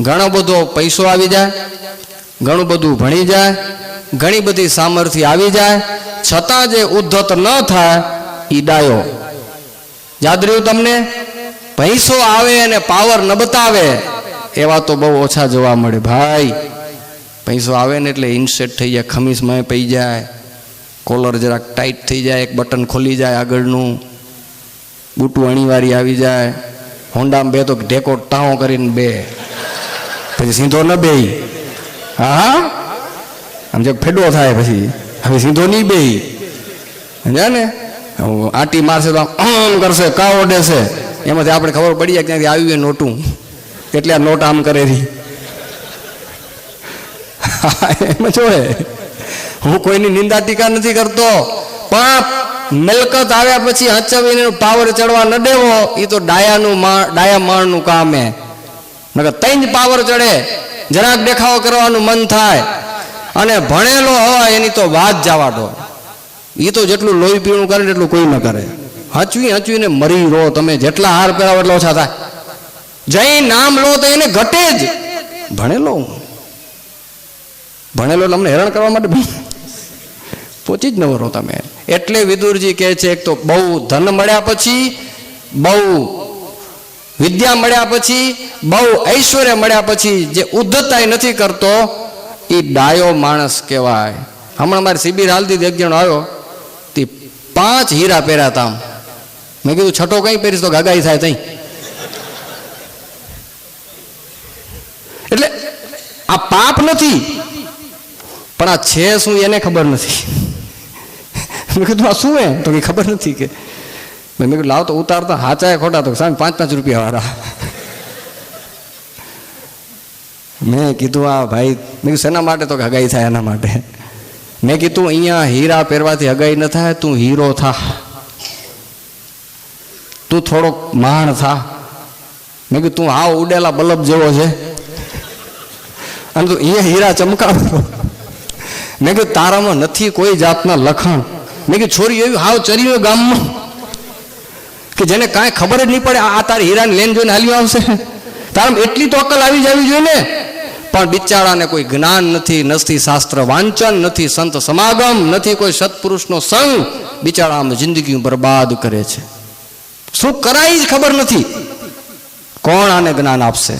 ઘણો બધો પૈસો આવી જાય, ઘણું બધું ભણી જાય, ઘણી બધી સામર્થ્ય આવી જાય. છતાં જે ઉદ્ધત ન થાય એ ડાયો. યાદ રહ્યું તમને? પૈસો આવે અને પાવર ન બતાવે એવા તો બહુ ઓછા જોવા મળે. ભાઈ, પૈસો આવે ને એટલે ઇન્સેટ થઈ જાય, ખમીસમાં પઈ જાય. કોલર જરાક ટાઈટ થઈ જાય, એક બટન ખોલી જાય આગળનું. બૂટું અણીવારી આવી જાય. હોન્ડામાં બે તો ઢેકો ટાણો કરીને બે. પછી સીધો ન બે હા આમ જે ફેડો થાય પછી. હવે સીધો નહીં બે સમજ્યા ને? આટી મારશે તો આમ કરશે, કાવો દેશે એમાંથી આપણે ખબર પડી જાય ક્યાંથી આવ્યું નોટું. એટલે આ નોટ આમ કરે રહી એમ જોડે હું કોઈની નિંદા ટીકા નથી કરતો. પણ મિલકત આવ્યા પછી હચવીને પાવર ચડવા ન દેવો એ તો ડાયાનું ડાયા માણનું કામ હે. નકર જ પાવર ચડે. જરાક દેખાવો કરવાનું મન થાય. અને ભણેલો હોય એની તો વાત જવા દો. એ તો જેટલું લોહી પીણું કરે એટલું કોઈ ન કરે. હચવી હચવીને મરી રહો તમે. જેટલા હાર પહેરાવો એટલા ઓછા થાય. જઈ નામ લો તો એને ઘટે જ. ભણેલો ભણેલો તમને હેરાન કરવા માટે પહોંચી જ ન વરો તમે. એટલે વિદુરજી કહે છે, એક તો બહુ ધન મળ્યા પછી બહુ વિદ્યા મળ્યા પછી, બહુ ઐશ્વર્ય મળ્યા પછી જે ઉદ્ધતાય નથી કરતો, એ ડાયો માણસ કહેવાય. હમણાં મારી શિબિર હાલતી એક જણો આવ્યો, તે પાંચ હીરા પહેર્યા હતા. મેં કીધું, છઠ્ઠો કઈ પહેરીશ તો ગાગાઈ થાય તઈ. એટલે આ પાપ નથી, પણ આ છે શું એને ખબર નથી. મેં કીધું, આ શું એ તો કે ખબર નથી કે મેં કીધું, લાવ તો ઉતારતા હાચા ખોટા તો સામે પાંચ પાંચ રૂપિયા વાળા. મેં કીધું, આ ભાઈ, મેં કીધું, શેના માટે તો હગાઈ થાય એના માટે? મેં કીધું, અહીંયા હીરા પહેરવાથી હગાઈ ન થાય, તું હીરો થા. તું થોડોક માણ થા. મેં કીધું, તું હાવ ઉડેલા બલ્બ જેવો છે. અને તું અહીંયા હીરા ચમકાવો મેં કીધું, તારામાં નથી કોઈ જાતના લખાણ. મેં કીધું છોરી એવી હાવ ચરી ગામમાં. કે જેને કાંઈ ખબર જ નહીં પડે, આ તારી હીરાની લેન જોઈને હાલ્યું આવશે. તારામાં એટલી તો અકલ આવી જવી જોઈએ ને પણ બિચારાને કોઈ જ્ઞાન નથી નથી શાસ્ત્ર વાંચન, નથી સંત સમાગમ, નથી કોઈ સત્પુરુષનો સંગ બિચારા આમ જિંદગી બરબાદ કરે છે. શું કરાય જ ખબર નથી. કોણ આને જ્ઞાન આપશે?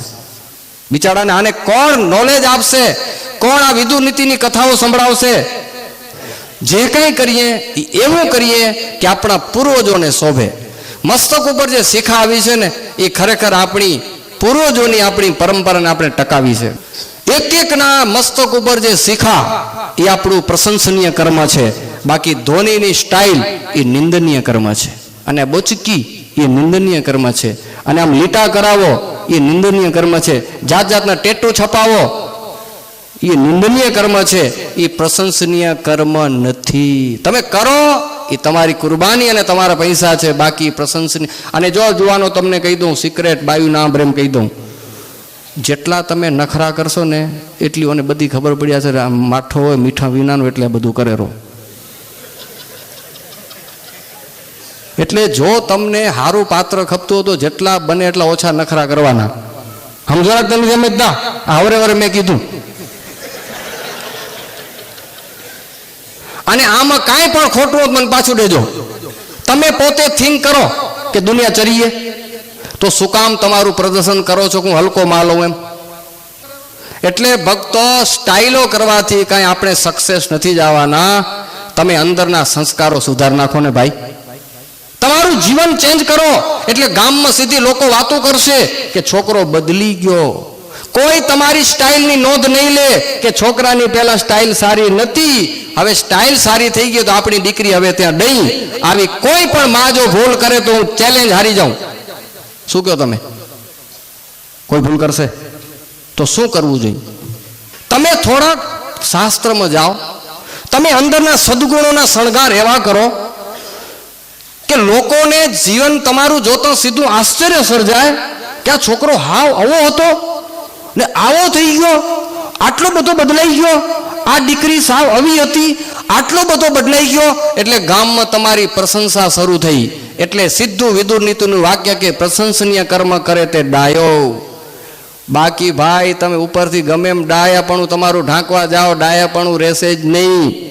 બિચારાને આને કોણ નોલેજ આપશે? કોણ આ વિદુ નીતિની કથાઓ સંભળાવશે? જે કંઈ કરીએ એવું કરીએ કે આપણા પૂર્વજોને શોભે. મસ્તક ઉપર જે શિખા આવી છે ને, એ ખરેખર આપણી પૂર્વજોની આપણી પરંપરાને આપણે ટકાવી છે. એક એકના મસ્તક ઉપર જે શિખા, એ આપણું પ્રશંસનીય કર્મ છે. બાકી ધોનીની સ્ટાઇલ એ નિંદનીય કર્મ છે. અને બોચકી એ નિંદનીય કર્મ છે. અને આમ લીટા કરાવો, એ નિંદનીય કર્મ છે. જાત જાતના ટેટુ છપાવો, એ નિંદનીય કર્મ છે. એ પ્રશંસનીય કર્મ નથી. તમે કરો એ તમારી કુરબાની અને તમારા પૈસા છે, બાકી પ્રશંસની. અને જો જુવાનો તમને કહી દઉં સિક્રેટ બાયું નામ પ્રેમ કહી દઉં. જેટલા તમે નખરા કરશો ને એટલી ઓને બધી ખબર પડ્યા છે માઠો હોય, મીઠા વિનાનું એટલે બધું કરે રહો એટલે જો તમને સારું પાત્ર ખપતું હતું, જેટલા બને એટલા ઓછા નખરા કરવાના. સમજો ને તમે સમજતા આવરે વરે મેં કીધું. અને આમાં કાંઈ પણ ખોટું મને પાછું દેજો. તમે પોતે થિંક કરો કે દુનિયા ચરીએ. તો શું કામ તમારું પ્રદર્શન કરો છો હું હલકો માલ હોઉં એમ? એટલે ભક્તો સ્ટાઇલો કરવાથી કાંઈ આપણે સક્સેસ નથી જવાના. તમે અંદરના સંસ્કારો સુધાર નાખો ને ભાઈ. તમારું જીવન ચેન્જ કરો. એટલે ગામમાં સીધી લોકો વાતો કરશે કે છોકરો બદલી ગયો. કોઈ તમારી સ્ટાઇલની નોંધ નહીં લે કે છોકરાની પહેલા સ્ટાઇલ સારી નથી. હવે સ્ટાઇલ સારી થઈ ગઈ તો આપણી દીકરી હવે ત્યાં નહીં. આવી કોઈ પણ માં જો ભૂલ કરે તો હું ચેલેન્જ હારી જાઉં. શું કહો તમે? કોઈ ભૂલ કરશે? તો શું કરવું જોઈએ? તમે થોડાક શાસ્ત્રમાં જાઓ. તમે અંદરના સદગુણોના શણગાર એવા કરો કે લોકોને જીવન તમારું જોતો સીધું આશ્ચર્ય સર્જાય કે આ છોકરો હાવ આવો હતો. ને આવો થઈ ગયો. આટલો બધો બદલાઈ ગયો. આ દીકરી સાવ આવી હતી. આટલો બધો બદલાઈ ગયો. એટલે ગામમાં તમારી પ્રશંસા શરૂ થઈ. એટલે સીધું વિદુર નીતિનું વાક્ય કે પ્રશંસનીય કર્મ કરે તે ડાયો. બાકી ભાઈ, તમે ઉપરથી ગમે એમ ડાયાપણું તમારું ઢાંકવા જાઓ, ડાયાપણું રહેશે જ નહીં.